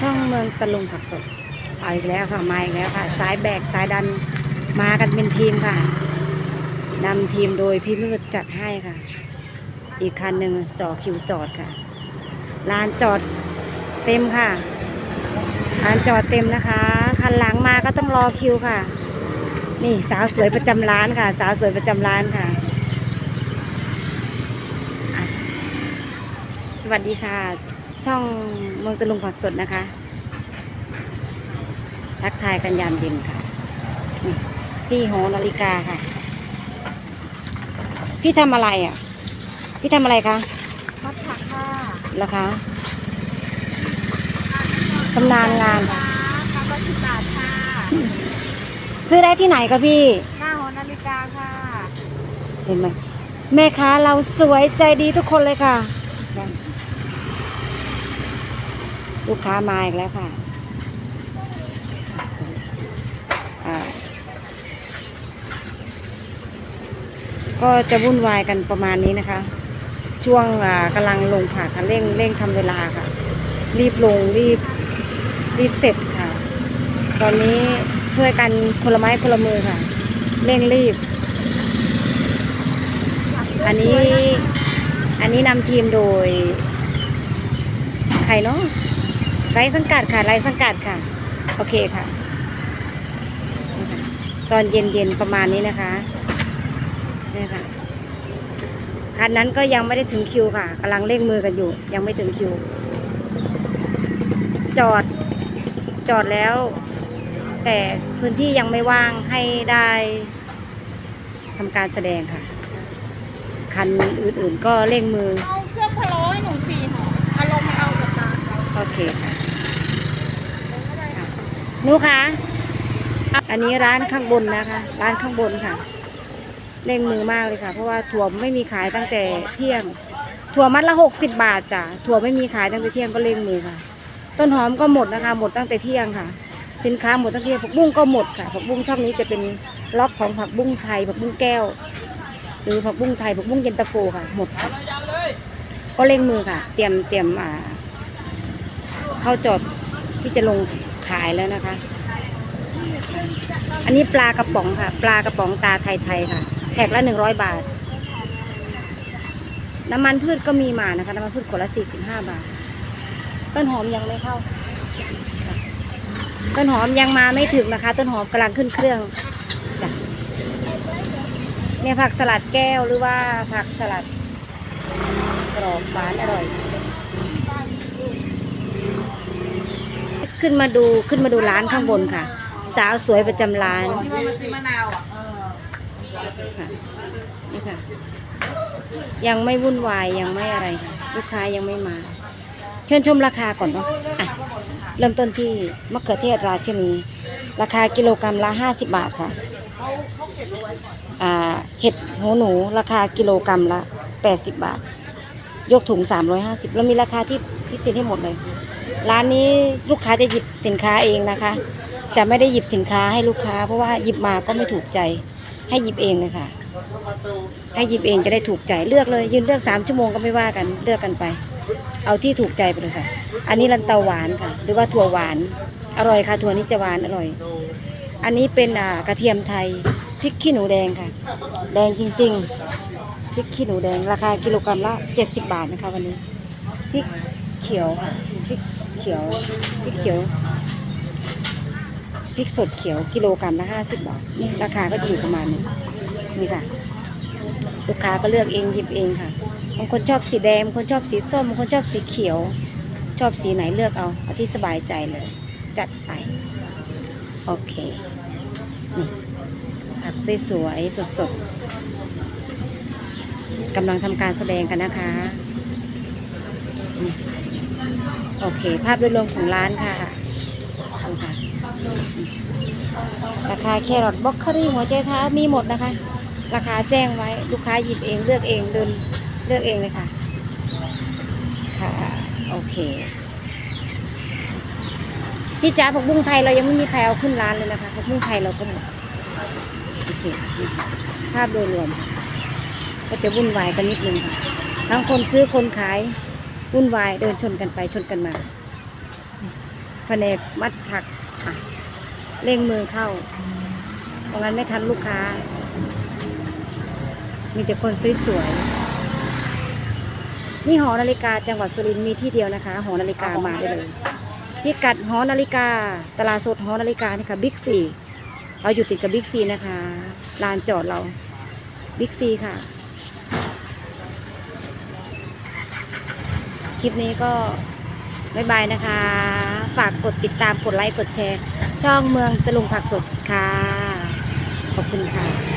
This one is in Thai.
ช่องเมืองตะลุงผักสดเอาอีกแล้วค่ะมาอีกแล้วค่ะ สายแบกสายดันมากันเป็นทีมค่ะนำทีมโดยพี่มืดจัดให้ค่ะ อีกคันหนึ่งจ่อคิวจอดค่ะลานจอดเต็มค่ะลานจอดเต็มนะคะ คันหลังมาก็ต้องรอคิวค่ะ นี่สาวสวยประจำร้านค่ะ สาวสวยประจำร้านค่ะอะสวัสดีค่ะ ช่องเมืองตะลุงผักสดนะคะ ทักทายกันยามเย็นค่ะนี่ที่หอนาฬิกาค่ะ พี่ทำอะไรอะ พี่ทำอะไรคะมัดผักค่ะเหรอคะชำนาญงานค่ะคำละสิบบาทค่ะ ซื้อได้ที่ไหนคะพี่ หน้าหอนาฬิกาค่ะ เห็นไหมแม่ค้าเราสวยใจดีทุกคนเลยค่ะ ลูกค้ามาอีกแล้วค่ะอ่าก็จะวุ่นวายกันประมาณนี้นะคะ ช่วงกำลังลงผ่าค่ะเร่งเร่งทำเวลาค่ะ รีบลงรีบรีบเสร็จค่ะ ตอนนี้ช่วยกันคนละไม้คนละมือค่ะ เร่งรีบ อันนี้อันนี้นำทีมโดย ใครเนาะ ไรสังกัดค่ะไรสังกัดค่ะ โอเคค่ะ ตอนเย็นๆประมาณนี้นะคะนี่ค่ะคันนั้นก็ยังไม่ได้ถึงคิวค่ะกำลังเร่งมือกันอยู่ ยังไม่ถึงคิว จอดจอดแล้ว แต่พื้นที่ยังไม่ว่างให้ได้ทำการแสดงค่ะ คันอื่นๆก็เร่งมือ เอาเครื่องพะโล้ให้หนูสี่ห่อเอาลงมาเอากับตาโอเคค่ะค่ะห นูคะอันนี้ร้านข้างบนนะคะ ร้านข้างบนค่ะเร่งมือมากเลยค่ะ เพราะว่าถั่วไม่มีขายตั้งแต่เที่ยง ถั่วมัดละหกสิบบาทจ้ะถั่วไม่มีขายตั้งแต่เที่ยงก็เร่งมือค่ะ ต้นหอมก็หมดนะคะ หมดตั้งแต่เที่ยงค่ะ สินค้าหมดตั้งแต่เที่ยงผักบุ้งก็หมดค่ะผักบุ้งช่องนี้จะเป็นล็อกของผักบุ้งไทยผักบุ้งแก้ว หรือผักบุ้งไทยผักบุ้งเย็นตาโฟค่ะ หมดค่ะก็เร่งมือค่ะ เตรียมเตรียมอ่า เข้าจอดที่จะลง ขายแล้วนะคะ อันนี้ปลากระป๋องค่ะ ปลากระป๋องตาไทยๆค่ะแพ็คละหนึ่งร้อยบาท น้ำมันพืชก็มีมานะคะ น้ำมันพืชขวดละสี่สิบห้าบาท ต้นหอมยังไม่เข้า ต้นหอมยังมาไม่ถึงนะคะ ต้นหอมกำลังขึ้นเครื่องจ้ะเนี่ยผักสลัดแก้วหรือว่าผักสลัดกรอบหวานอร่อย ขึ้นมาดูขึ้นมาดูร้านข้างบนค่ะ สาวสวยประจำร้านที่ว่ามาซื้อมะนาวอะค่ะนี่ค่ะ ยังไม่วุ่นวายยังไม่อะไรค่ะลูกค้ายังไม่มา เชิญชมราคาก่อนเนาะอะเริ่มต้นที่มะเขือเทศราชนี ราคากิโลกรรัมละห้าสิบบาทค่ะอ่าเห็ดหูหนู ราคากิโลกรรัมละแปดสิบบาท ยกถุงสามร้อยห้าสิบแล้วมีราคาที่ที่ติดให้หมดเลย ร้านนี้ลูกค้าจะหยิบสินค้าเองนะคะ จะไม่ได้หยิบสินค้าให้ลูกค้า เพราะว่าหยิบมาก็ไม่ถูกใจ ให้หยิบเองเลยค่ะ ให้หยิบเองจะได้ถูกใจเลือกเลย ยืนเลือกสามชั่วโมงก็ไม่ว่ากันเลือกกันไป เอาที่ถูกใจไปเลยค่ะ อันนี้ลันเตาหวานค่ะ หรือว่าถั่วหวานอร่อยค่ะถั่วนี้จะหวานอร่อย อันนี้เป็นกระเทียมไทยพริกขี้หนูแดงค่ะ แดงจริง ๆพริกขี้หนูแดงราคากิโลกรัมละเจ็ดสิบบาทนะคะ วันนี้พริกเขียวค่ะ ขียวพริกเขียวพริกสดเขียวกิโลกรัมละห้าสิบบาทนี่ราคาก็จะอยู่ประมาณนี้นี่ค่ะ ลูกค้าก็เลือกเองหยิบเองค่ะบางคนชอบสีแดงบางคนชอบสีส้มบางคนชอบสีเขียว ชอบสีไหนเลือกเอาเอาที่สบายใจเลย จัดไป โอเคนี่ผักสวยๆสดๆกำลังทำการแสดงกันนะคะนี่ โอเค ภาพโดยรวมของร้านค่ะดูค่ะ ราคาแครอทบล็อกเคอรี่หัวใจเท้ามีหมดนะคะ ราคาแจ้งไว้ลูกค้าหยิบเองเลือกเองเดินเลือกเองเลยค่ะ ค่ะ โอเค พี่จ๋าผักบุ้งไทยเรายังไม่มีใครเอาขึ้นร้านเลยนะคะผักบุ้งไทยเราก็หมดโอเคภาพโดยรวม ก็จะวุ่นวายกันนิดนึงค่ะทั้งคนซื้อคนขาย วุ่นวายเดินชนกันไปชนกันมาแผนกมัดผักอะเร่งมือเข้าเพราะงั้นไม่ทันลูกค้า มีแต่คนสวยๆนี่หอนาฬิกาจังหวัดสุรินทร์มีที่เดียวนะคะ หอนาฬิกามาได้เลยพิกัดหอนาฬิกา ตลาดสดหอนาฬิกานี่ค่ะบิ๊กซีเราอยู่ติดกับบิ๊กซีนะคะลานจอดเราบิ๊กซีค่ะ คลิปนี้ก็บ๊ายบายนะคะ ฝากกดติดตามกดไลค์กดแชร์ ช่องเมืองตะลุงผักสดค่ะ ขอบคุณค่ะ